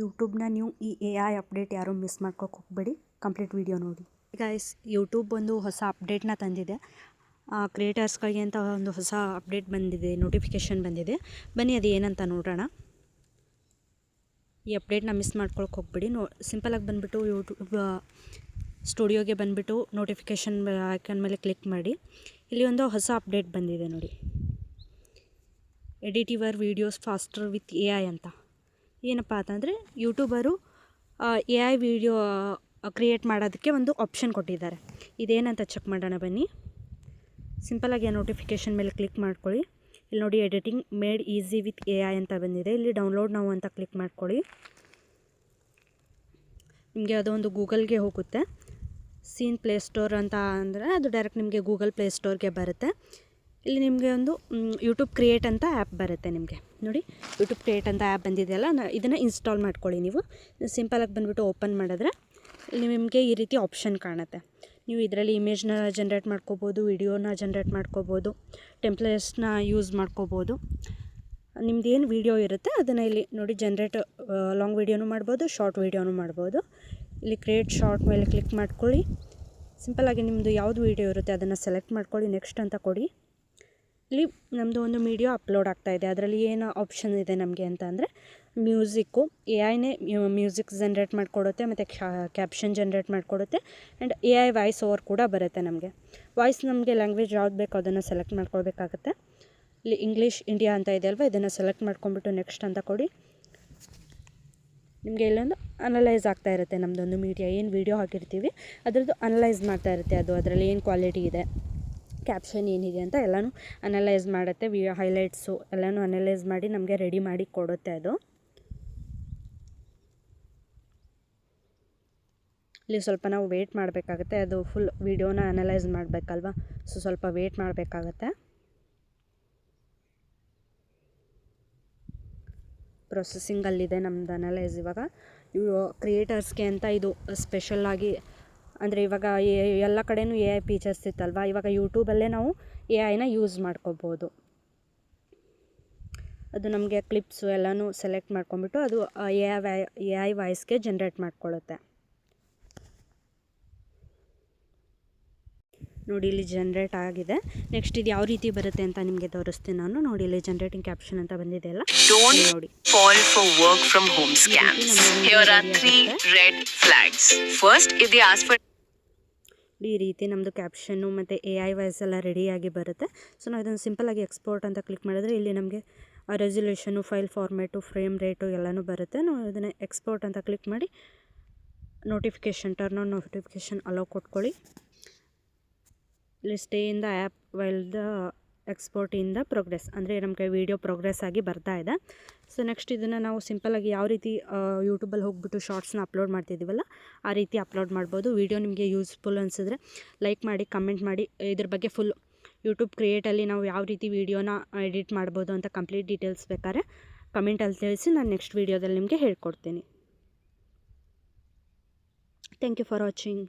ಯೂಟ್ಯೂಬ್ನ ನೀವು ಈ A I update ಯಾರೂ ಮಿಸ್ ಮಾಡ್ಕೋಕೆ ಹೋಗ್ಬೇಡಿ. ಕಂಪ್ಲೀಟ್ ವೀಡಿಯೋ ನೋಡಿ. ಈಗ ಯೂಟ್ಯೂಬ್ ಒಂದು ಹೊಸ ಅಪ್ಡೇಟ್ನ ತಂದಿದೆ. ಕ್ರಿಯೇಟರ್ಸ್ಗಳಿಗೆ ಅಂತ ಒಂದು ಹೊಸ ಅಪ್ಡೇಟ್ ಬಂದಿದೆ ನೋಟಿಫಿಕೇಷನ್ ಬಂದಿದೆ. ಬನ್ನಿ ಅದು ಏನಂತ ನೋಡೋಣ. ಈ ಅಪ್ಡೇಟ್ನ ಮಿಸ್ ಮಾಡ್ಕೊಳಕ್ಕೆ ಹೋಗ್ಬೇಡಿ. ನೋ ಸಿಂಪಲಾಗಿ ಬಂದುಬಿಟ್ಟು ಯೂಟ್ಯೂಬ್ ಸ್ಟುಡಿಯೋಗೆ ಬಂದುಬಿಟ್ಟು ನೋಟಿಫಿಕೇಷನ್ ಐಕನ್ ಮೇಲೆ ಕ್ಲಿಕ್ ಮಾಡಿ. ಇಲ್ಲಿ ಒಂದು ಹೊಸ ಅಪ್ಡೇಟ್ ಬಂದಿದೆ ನೋಡಿ. Edit your videos faster with A I ಅಂತ. ಏನಪ್ಪ ಅಂತಂದರೆ ಯೂಟ್ಯೂಬರು ಎ ಐ ವಿಡಿಯೋ ಕ್ರಿಯೇಟ್ ಮಾಡೋದಕ್ಕೆ ಒಂದು ಆಪ್ಷನ್ ಕೊಟ್ಟಿದ್ದಾರೆ. ಇದೇನಂತ ಚೆಕ್ ಮಾಡೋಣ ಬನ್ನಿ. ಸಿಂಪಲಾಗಿ ಆ ನೋಟಿಫಿಕೇಷನ್ ಮೇಲೆ ಕ್ಲಿಕ್ ಮಾಡ್ಕೊಳ್ಳಿ. ಇಲ್ಲಿ ನೋಡಿ editing made easy with A I ಅಂತ ಬಂದಿದೆ. ಇಲ್ಲಿ ಡೌನ್ಲೋಡ್ ನಾವು ಅಂತ ಕ್ಲಿಕ್ ಮಾಡ್ಕೊಳ್ಳಿ. ನಿಮಗೆ ಅದೊಂದು ಗೂಗಲ್ಗೆ ಹೋಗುತ್ತೆ. ಸೀನ್ ಪ್ಲೇಸ್ಟೋರ್ ಅಂತ ಅಂದರೆ ಅದು ಡೈರೆಕ್ಟ್ ನಿಮಗೆ ಗೂಗಲ್ ಪ್ಲೇ ಸ್ಟೋರ್ಗೆ ಬರುತ್ತೆ. ಇಲ್ಲಿ ನಿಮಗೆ ಒಂದು ಯೂಟ್ಯೂಬ್ ಕ್ರಿಯೇಟ್ ಅಂತ ಆ್ಯಪ್ ಬರುತ್ತೆ ನಿಮಗೆ. ನೋಡಿ ಯೂಟ್ಯೂಬ್ ಕ್ರಿಯೇಟ್ ಅಂತ ಆ್ಯಪ್ ಬಂದಿದೆಯಲ್ಲ, ನಾ, ಇದನ್ನು ಇನ್ಸ್ಟಾಲ್ ಮಾಡ್ಕೊಳ್ಳಿ ನೀವು. ಸಿಂಪಲಾಗಿ ಬಂದುಬಿಟ್ಟು ಓಪನ್ ಮಾಡಿದ್ರೆ ಇಲ್ಲಿ ನಿಮಗೆ ಈ ರೀತಿ ಆಪ್ಷನ್ ಕಾಣುತ್ತೆ. ನೀವು ಇದರಲ್ಲಿ ಇಮೇಜ್ನ ಜನ್ರೇಟ್ ಮಾಡ್ಕೋಬೋದು ವಿಡಿಯೋನ ಜನ್ರೇಟ್ ಮಾಡ್ಕೋಬೋದು ಟೆಂಪ್ಲೇಟ್ಸ್ನ ಯೂಸ್ ಮಾಡ್ಕೋಬೋದು. ನಿಮ್ದು ಏನು ವೀಡಿಯೋ ಇರುತ್ತೆ, ಅದನ್ನು ಇಲ್ಲಿ ನೋಡಿ ಜನ್ರೇಟ್ ಲಾಂಗ್ ವೀಡಿಯೋನು ಮಾಡ್ಬೋದು ಶಾರ್ಟ್ ವೀಡಿಯೋನು ಮಾಡ್ಬೋದು. ಇಲ್ಲಿ ಕ್ರಿಯೇಟ್ ಶಾರ್ಟ್ ಮೇಲೆ ಕ್ಲಿಕ್ ಮಾಡ್ಕೊಳ್ಳಿ. ಸಿಂಪಲಾಗಿ ನಿಮ್ಮದು ಯಾವುದು ವೀಡಿಯೋ ಇರುತ್ತೆ, ಅದನ್ನು ಸೆಲೆಕ್ಟ್ ಮಾಡ್ಕೊಳ್ಳಿ ನೆಕ್ಸ್ಟ್ ಅಂತ ಕೊಡಿ. ಇಲ್ಲಿ ನಮ್ಮದು ಒಂದು ಮೀಡಿಯೋ ಅಪ್ಲೋಡ್ ಆಗ್ತಾಯಿದೆ ಅದರಲ್ಲಿ ಏನು ಆಪ್ಷನ್ ಇದೆ ನಮಗೆ ಅಂತ ಅಂದರೆ ಮ್ಯೂಸಿಕ್ಕು ಎ ಐನೇ ಮ್ಯೂಸಿಕ್ ಜನ್ರೇಟ್ ಮಾಡಿಕೊಡುತ್ತೆ, ಮತ್ತು ಕ್ಯಾಪ್ಷನ್ ಜನ್ರೇಟ್ ಮಾಡಿಕೊಡುತ್ತೆ and A I voice over ಕೂಡ ಬರುತ್ತೆ ನಮಗೆ. ವಾಯ್ಸ್ ನಮಗೆ ಲ್ಯಾಂಗ್ವೇಜ್ ಯಾವ್ದು ಬೇಕೋ ಅದನ್ನು ಸೆಲೆಕ್ಟ್ ಮಾಡ್ಕೊಳ್ಬೇಕಾಗತ್ತೆ. ಇಲ್ಲಿ ಇಂಗ್ಲೀಷ್ ಇಂಡಿಯಾ ಅಂತ ಇದೆ ಅಲ್ವಾ? ಇದನ್ನು ಸೆಲೆಕ್ಟ್ ಮಾಡ್ಕೊಂಬಿಟ್ಟು ನೆಕ್ಸ್ಟ್ ಅಂತ ಕೊಡಿ. ನಿಮಗೆ ಇಲ್ಲೊಂದು ಅನಲೈಸ್ ಆಗ್ತಾ ಇರುತ್ತೆ ನಮ್ಮದೊಂದು ಮೀಡಿಯಾ ಏನು ವೀಡಿಯೋ ಹಾಕಿರ್ತೀವಿ, ಅದರದ್ದು ಅನಲೈಸ್ ಮಾಡ್ತಾ ಇರುತ್ತೆ ಅದು. ಅದರಲ್ಲಿ ಏನು ಕ್ವಾಲಿಟಿ ಇದೆ. ಕ್ಯಾಪ್ಷನ್ ಏನಿದೆ ಅಂತ ಎಲ್ಲನೂ ಅನಲೈಸ್ ಮಾಡುತ್ತೆ ವಿ ಹೈಲೈಟ್ಸು ಎಲ್ಲನೂ ಅನಲೈಸ್ ಮಾಡಿ ನಮಗೆ ರೆಡಿ ಮಾಡಿ ಕೊಡುತ್ತೆ ಅದು. ಇಲ್ಲಿ ಸ್ವಲ್ಪ ನಾವು ವೇಟ್ ಮಾಡಬೇಕಾಗತ್ತೆ, ಅದು ಫುಲ್ ವಿಡಿಯೋನ ಅನಲೈಸ್ ಮಾಡಬೇಕಲ್ವ? ಸೊ ಸ್ವಲ್ಪ ವೇಟ್ ಮಾಡಬೇಕಾಗತ್ತೆ. ಪ್ರೊಸೆಸಿಂಗಲ್ಲಿದೆ ನಮ್ದು ಅನಲೈಸ್ ಇವಾಗ. ಇವು ಕ್ರಿಯೇಟರ್ಸ್ಗೆ ಅಂತ ಇದು ಸ್ಪೆಷಲ್ಲಾಗಿ ಅಂದರೆ ಇವಾಗ ಎಲ್ಲ ಕಡೆಯೂ ಎ ಐ ಫೀಚರ್ಸ್ ಇತ್ತಲ್ವ? ಇವಾಗ ಯೂಟ್ಯೂಬಲ್ಲೇ ನಾವು ಎ ಐನ ಯೂಸ್ ಮಾಡ್ಕೋಬೋದು. ಅದು ನಮಗೆ ಕ್ಲಿಪ್ಸು ಎಲ್ಲನೂ ಸೆಲೆಕ್ಟ್ ಮಾಡ್ಕೊಂಬಿಟ್ಟು ಅದು ಎ ಐ ವ್ಯಾ ಎ ಐ ವಾಯ್ಸ್ಗೆ ಜನ್ರೇಟ್ ಮಾಡ್ಕೊಳ್ಳುತ್ತೆ ನೋಡಿ ಇಲ್ಲಿ ಜನ್ರೇಟ್ ಆಗಿದೆ. ನೆಕ್ಸ್ಟ್ ಇದು ಯಾವ ರೀತಿ ಬರುತ್ತೆ ಅಂತ ನಿಮಗೆ ತೋರಿಸ್ತೀನಿ ನಾನು. ನೋಡಿ ಇಲ್ಲಿ ಜನ್ರೇಟಿಂಗ್ ಕ್ಯಾಪ್ಷನ್ ಅಂತ ಬಂದಿದೆ ಅಲ್ಲ? ನೋಡಿ. Fall for work from home scams ask for ಈ ರೀತಿ ನಮ್ಮದು ಕ್ಯಾಪ್ಷನ್ನು ಮತ್ತು ಎ ಐ ವೈಸ್ ಎಲ್ಲ ರೆಡಿಯಾಗಿ ಬರುತ್ತೆ. ಸೊ ನಾವು ಇದನ್ನು ಸಿಂಪಲಾಗಿ ಎಕ್ಸ್ಪೋರ್ಟ್ ಅಂತ ಕ್ಲಿಕ್ ಮಾಡಿದ್ರೆ ಇಲ್ಲಿ ನಮಗೆ resolution file format frame rate ಎಲ್ಲನೂ ಬರುತ್ತೆ. ನಾವು ಇದನ್ನು ಎಕ್ಸ್ಪೋರ್ಟ್ ಅಂತ ಕ್ಲಿಕ್ ಮಾಡಿ notification turn on notification allow ಕೊಟ್ಕೊಳ್ಳಿ. ಇಲ್ಲಿ stay in the app while the export in the progress, ಅಂದರೆ ನಮಗೆ ವೀಡಿಯೋ ಪ್ರೋಗ್ರೆಸ್ ಆಗಿ ಬರ್ತಾ ಇದೆ. ಸೊ ನೆಕ್ಸ್ಟ್ ಇದನ್ನು ನಾವು ಸಿಂಪಲಾಗಿ ಯಾವ ರೀತಿ ಯೂಟ್ಯೂಬಲ್ಲಿ ಹೋಗ್ಬಿಟ್ಟು ಶಾರ್ಟ್ಸ್ನ ಅಪ್ಲೋಡ್ ಮಾಡ್ತಿದ್ದೀವಲ್ಲ ಆ ರೀತಿ ಅಪ್ಲೋಡ್ ಮಾಡ್ಬೋದು. ವೀಡಿಯೋ ನಿಮಗೆ ಯೂಸ್ಫುಲ್ ಅನಿಸಿದ್ರೆ ಲೈಕ್ ಮಾಡಿ ಕಮೆಂಟ್ ಮಾಡಿ, ಇದ್ರ ಬಗ್ಗೆ ಫುಲ್ ಯೂಟ್ಯೂಬ್ ಕ್ರಿಯೇಟಲ್ಲಿ ನಾವು ಯಾವ ರೀತಿ ವೀಡಿಯೋನ ಎಡಿಟ್ ಮಾಡ್ಬೋದು ಅಂತ ಕಂಪ್ಲೀಟ್ ಡೀಟೇಲ್ಸ್ ಬೇಕಾದ್ರೆ ಕಮೆಂಟಲ್ಲಿ ತಿಳಿಸಿ ನಾನು ನೆಕ್ಸ್ಟ್ ವೀಡಿಯೋದಲ್ಲಿ ನಿಮಗೆ ಹೇಳ್ಕೊಡ್ತೀನಿ. Thank you for watching